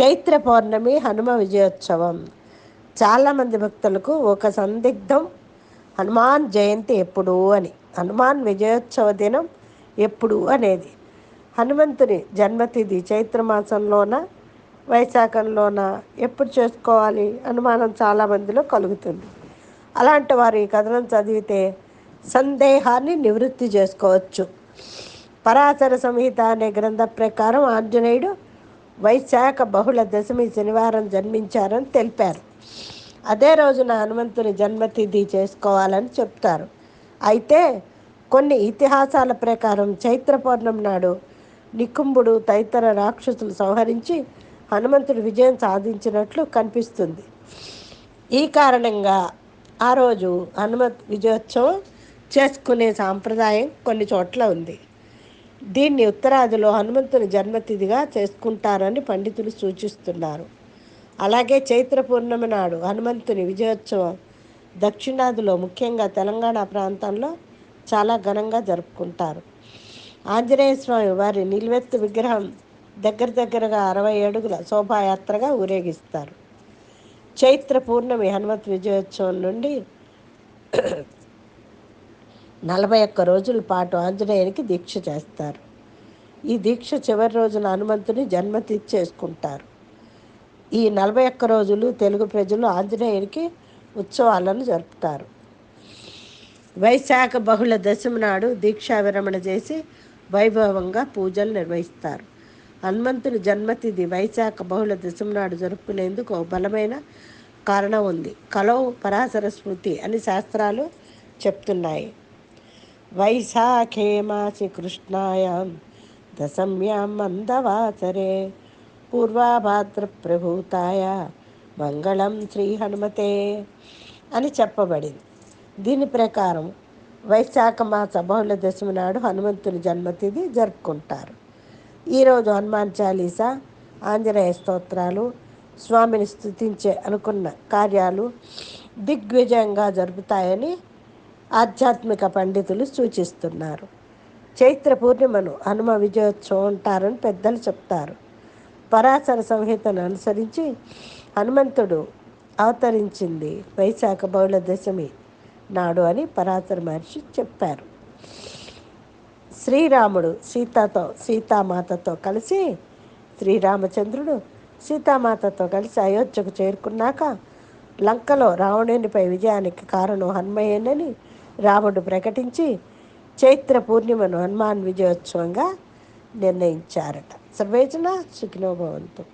చైత్ర పౌర్ణమి హనుమ విజయోత్సవం. చాలామంది భక్తులకు ఒక సందిగ్ధం హనుమాన్ జయంతి ఎప్పుడు అని. హనుమాన్ విజయోత్సవ దినం ఎప్పుడు అనేది. హనుమంతుని జన్మతిథి చైత్రమాసంలోన వైశాఖంలోన ఎప్పుడు చేసుకోవాలి అనుమానం చాలామందిలో కలుగుతుంది. అలాంటి వారు ఈ కథనం చదివితే సందేహాన్ని నివృత్తి చేసుకోవచ్చు. పరాశర సంహిత అనే గ్రంథ ప్రకారం ఆంజనేయుడు వైశాఖ బహుళ దశమి శనివారం జన్మించారని తెలిపారు. అదే రోజున హనుమంతుని జన్మతిథి చేసుకోవాలని చెప్తారు. అయితే కొన్ని ఇతిహాసాల ప్రకారం చైత్ర పౌర్ణమి నాడు నికుంభుడు తదితర రాక్షసులు సంహరించి హనుమంతుడు విజయం సాధించినట్లు కనిపిస్తుంది. ఈ కారణంగా ఆ రోజు హనుమత్ విజయోత్సవం చేసుకునే సాంప్రదాయం కొన్ని చోట్ల ఉంది. దీన్ని ఉత్తరాదిలో హనుమంతుని జన్మతిథిగా చేసుకుంటారని పండితులు సూచిస్తున్నారు. అలాగే చైత్ర పూర్ణమి నాడు హనుమంతుని విజయోత్సవం దక్షిణాదిలో ముఖ్యంగా తెలంగాణ ప్రాంతంలో చాలా ఘనంగా జరుపుకుంటారు. ఆంజనేయ స్వామి వారి నిల్వెత్తు విగ్రహం దగ్గర దగ్గరగా అరవై అడుగుల శోభాయాత్రగా ఊరేగిస్తారు. చైత్ర పూర్ణమి హనుమత్ విజయోత్సవం నుండి నలభై ఒక్క రోజుల పాటు ఆంజనేయునికి దీక్ష చేస్తారు. ఈ దీక్ష చివరి రోజున హనుమంతుని జన్మతిథి చేసుకుంటారు ఈ నలభై ఒక్క రోజులు తెలుగు ప్రజలు ఆంజనేయునికి ఉత్సవాలను జరుపుతారు. వైశాఖ బహుళ దశమి నాడు దీక్షా విరమణ చేసి వైభవంగా పూజలు నిర్వహిస్తారు. హనుమంతుని జన్మతిథి వైశాఖ బహుళ దశమి నాడు జరుపుకునేందుకు ఒక బలమైన కారణం ఉంది. కలవు పరాశర స్మృతి అని శాస్త్రాలు చెప్తున్నాయి. వైశాఖే మాసి కృష్ణాయాం దశమ్యాం మందవాసరే. పూర్వాభాద్రప్రభూతాయ మంగళం శ్రీ హనుమతే అని చెప్పబడింది. దీని ప్రకారం వైశాఖ మాస బహుళ దశమి నాడు హనుమంతుని జన్మతిథి జరుపుకుంటారు. ఈరోజు హనుమాన్ చాలీసా ఆంజనేయ స్తోత్రాలు స్వామిని స్థుతించే అనుకున్న కార్యాలు దిగ్విజయంగా జరుపుతాయని ఆధ్యాత్మిక పండితులు సూచిస్తున్నారు. చైత్ర పూర్ణిమను హనుమ విజయోత్సవం ఉంటారని పెద్దలు చెప్తారు. పరాశర సంహితను అనుసరించి హనుమంతుడు అవతరించింది వైశాఖ బహుళ దశమి నాడు అని పరాశర మహర్షి చెప్పారు. శ్రీరాముడు సీతతో సీతామాతతో కలిసి శ్రీరామచంద్రుడు సీతామాతతో కలిసి అయోధ్యకు చేరుకున్నాక లంకలో రావణునిపై విజయానికి కారణం హనుమయ్యనని రాముడు ప్రకటించి చైత్ర పూర్ణిమను హనుమాన్ విజయోత్సవంగా నిర్ణయించారట. సర్వేజన సుఖినోభవంతు